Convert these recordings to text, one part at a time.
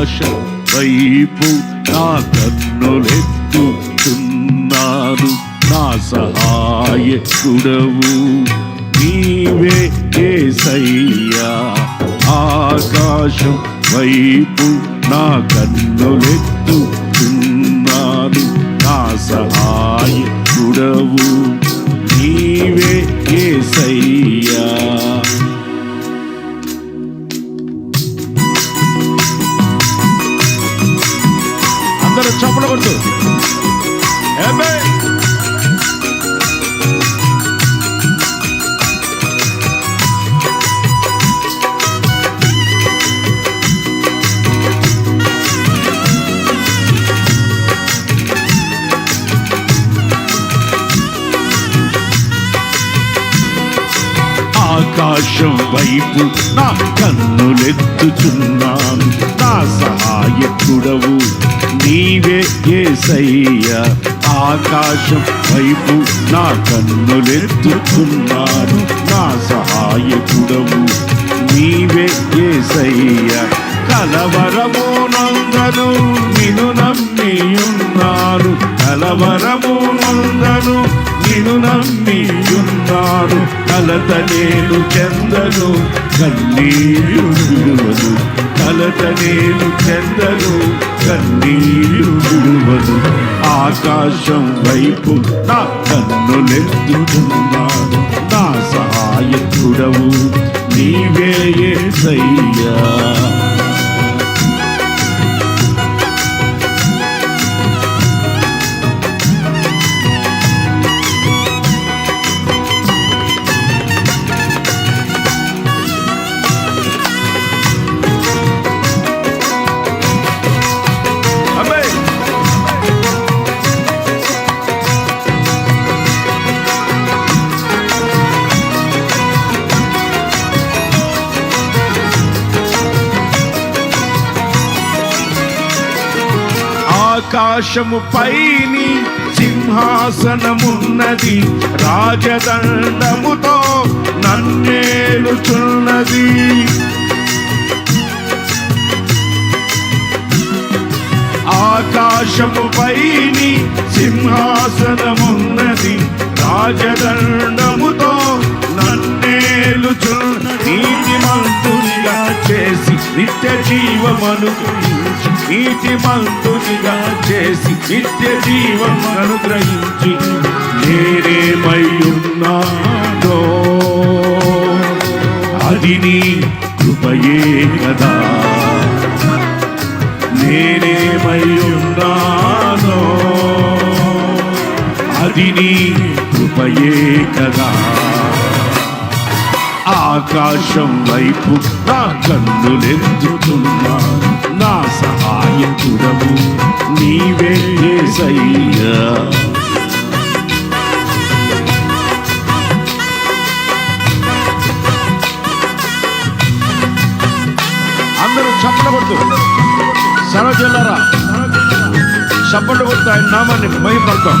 ఆకాశం వైపు నా కన్నులెత్తుతున్నాను నా సహాయకుడవు నీవే ఏసయ్యా. ఆకాశం వైపు నా కన్నులెత్తుతున్నాను నా సహాయకుడవు నీవే ఏసయ్యా. చప్పలు కొట్టు. ఆకాశం వైపు నా కన్నులెత్తుచున్నాను. నా సహాయకుడవు నీవే ఏసయ్యా. ఆకాశం వైపు నా కన్నులెత్తుచున్నాను. నా సహాయకుడవు నీవే ఏసయ్యా. కలవరము నందను నిను నమ్మియున్నాను. కలవరము నందను నిను నమ్మియున్నాను కలత నేను చెందను కన్నీరు విడువను కలత నేను చెందను కన్నీరు విడువను ఆకాశం వైపు నా కన్నులెత్తుతున్నాను నా సహాయకుడవు. నీవే యేసయ్యా అబ్బే ఆకాశము పైని సింహాసనమున్నది. రాజదండముతో నన్నేలుచున్నది. ఆకాశము పైని సింహాసనమున్నది. రాజదండముతో నన్నేలుచున్నది. నీతి చేసి నిత్య జీవమను నీతి మంతునిగా చేసి నిత్య జీవం అనుగ్రహించి నేనేమయ్యున్నానో అది నీ కృపయే కదా. నేనేమయ్యున్నానో అది నీ కృపయే కదా. ఆకాశం వైపు నా కన్నులెత్తుతున్నా నా సహాయకుడము నీవే సయ్యా అందరూ చప్పట్లు కొడుతూ. సరోజల్లరా చప్పట్లు కొడుతూ ఆయన నామాన్ని మహిపడతాం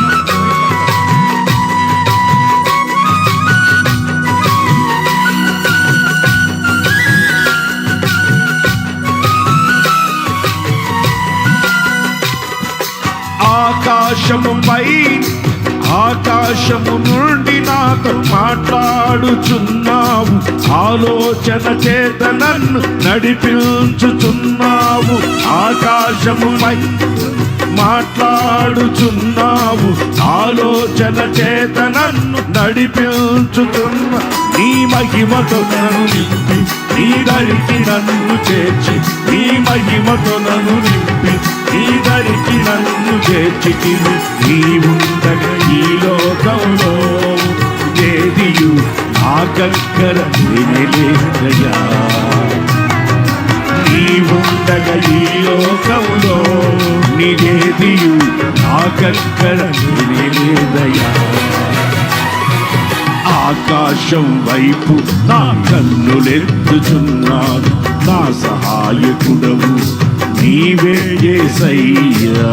ఆకాశముపై ఆకాశము నుండి నాతో మాట్లాడుచున్నావు. ఆలోచన చేత నన్ను నడిపించుచున్నావు. ఆకాశముపై మాట్లాడుచున్నావు. ఆలోచన చేత నన్ను నడిపించుతున్న నీ మహిమతో నన్ను నింపి నీ దరికి నన్ను చేర్చి నీ మహిమతో నన్ను నింపి నీ దరికి నన్ను చేర్చి నీ ఉండగా ఈ లోకంలో ఏదియు ఆకక్కర నిలేదయా నీ నీవుండగా ఈ లోకంలో నీదేదియు ఆకక్కర నిలేదయా ఆకాశం వైపు నా కన్నులెత్తుచున్నాను నా సహాయకుడవు నీవే ఏసయ్యా.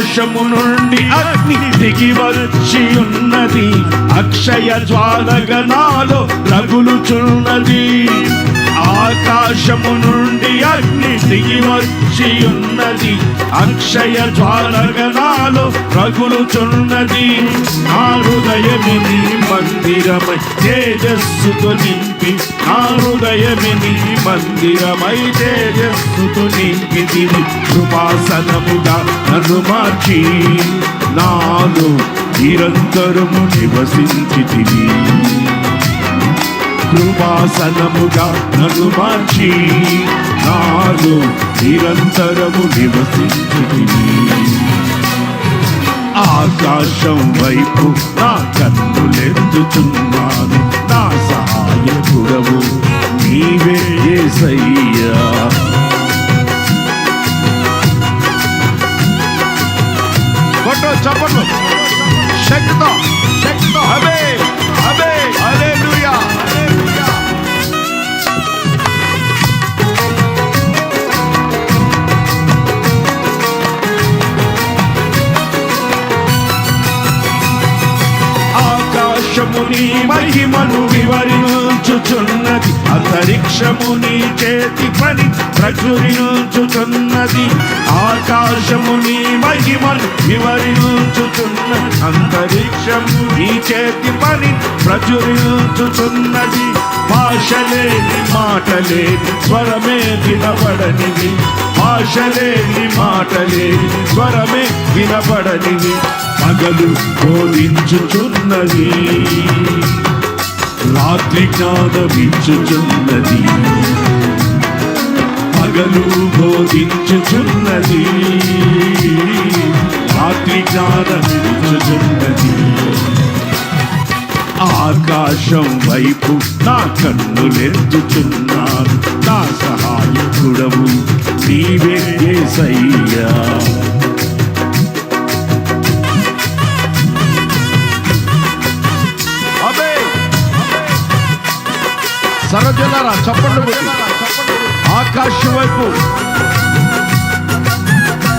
ఆకాశము నుండి అగ్ని దిగి వచ్చి ఉన్నది. అక్షయ జ్వాలగనాలో ఆకాశము నుండి అగ్ని దిగి వచ్చి ఉన్నది అక్షయ జ్వాలగణాలు రగులుచున్నది. నా హృదయమిని మందిరమై తేజస్సుతో నింపి. నా హృదయమిని మందిరమై తేజస్సుతో నింపితివి కృపాసనముగా నన్ను మార్చి. నాలో నిరంతరము నివసించితివి కృపాసనముగా నన్ను మార్చి నాలో నిరంతరము నివసించితివి ఆకాశం వైపు నా కన్నులెత్తుచున్నాను నా సహాయకుడవు నీవే యేసయ్యా కొట్టు ఆకాశము నీ మహిమను వివరించుచున్నది. అంతరిక్షము నీ చేతి పని ప్రచురించుచున్నది. ఆకాశము నీ మహిమను వివరించుచున్న అంతరిక్షము నీ చేతి పని ప్రచురించుచున్నది. భాషలేని మాటలేని స్వరమే వినపడనివి భాషలేని మాటలేని స్వరమే వినపడనివి పగలు బోధించుచున్నది రాత్రి జ్ఞానమించుచున్నది పగలు బోధించుచున్నది. రాత్రి జ్ఞానమించుచున్నది ఆకాశం వైపు నా కన్నులెత్తుచున్నాను నా సహాయకుడవు నీవే సయ్యా సరజలారా చప్పట్లు కొట్టి. ఆకాశం వైపు.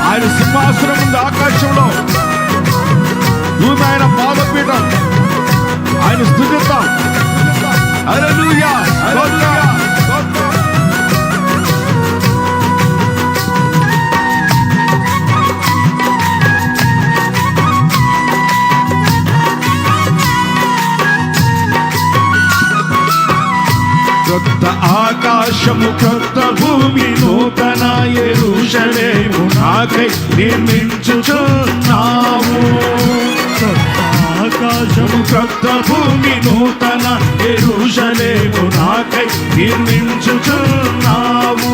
ఆయన సింహాసనం ఉంది ఆకాశంలో. భూమి ఆయన పాదపీఠం. ఆయన స్థుతిద్దాం హల్లెలూయా. కొత్త ఆకాశము కొత్త భూమి నూతన ఎరుషలేము. నాకై నిర్మించుచున్నావు ఆకాశము కొత్త భూమి నూతన ఎరుషలేము. నాకై నిర్మించుచున్నావు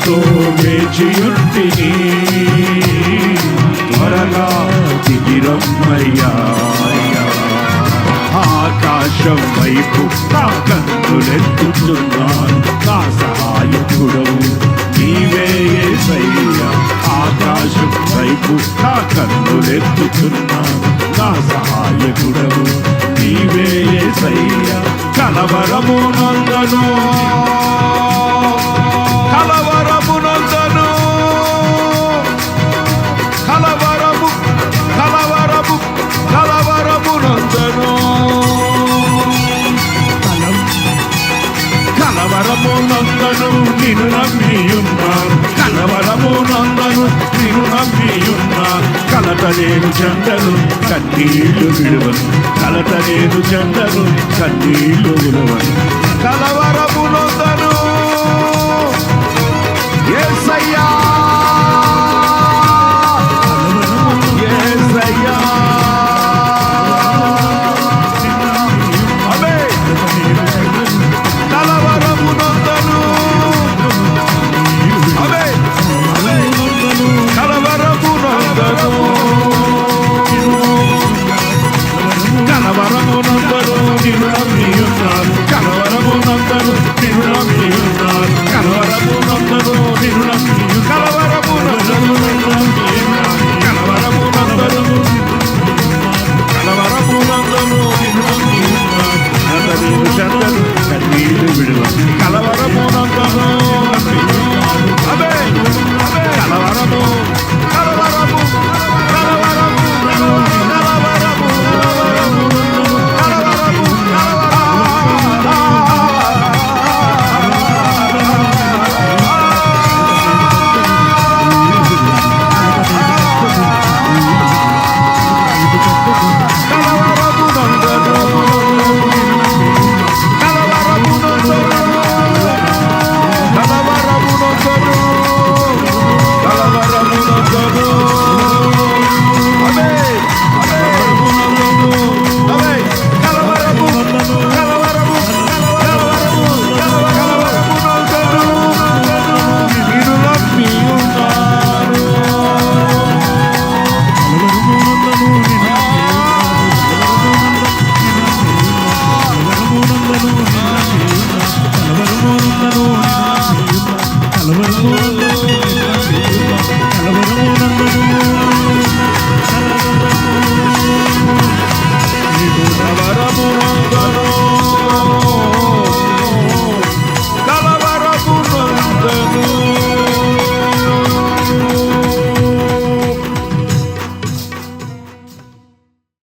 ఆశతో వేచియుంటిని త్వరగా దిగిరమ్మయ్యా ఆకాశం వైపు నా కన్నులెత్తుతున్నాను. నా సహాయకుడవు నీవే సయ్యా ఆకాశం వైపు నా కన్నులెత్తుతున్నాను. నా సహాయకుడవు నీవే సయ్యా కలవరము నందను. కలవ కలవరము నందను నిన్ను నమ్మియున్నాను. కలవరము నందను నిన్ను నమ్మియున్నాను. కలత చెందను కన్నీళ్ళు విడువను కలత చెందను కన్నీళ్ళు విడువను కలవరము నందను. అయ్యా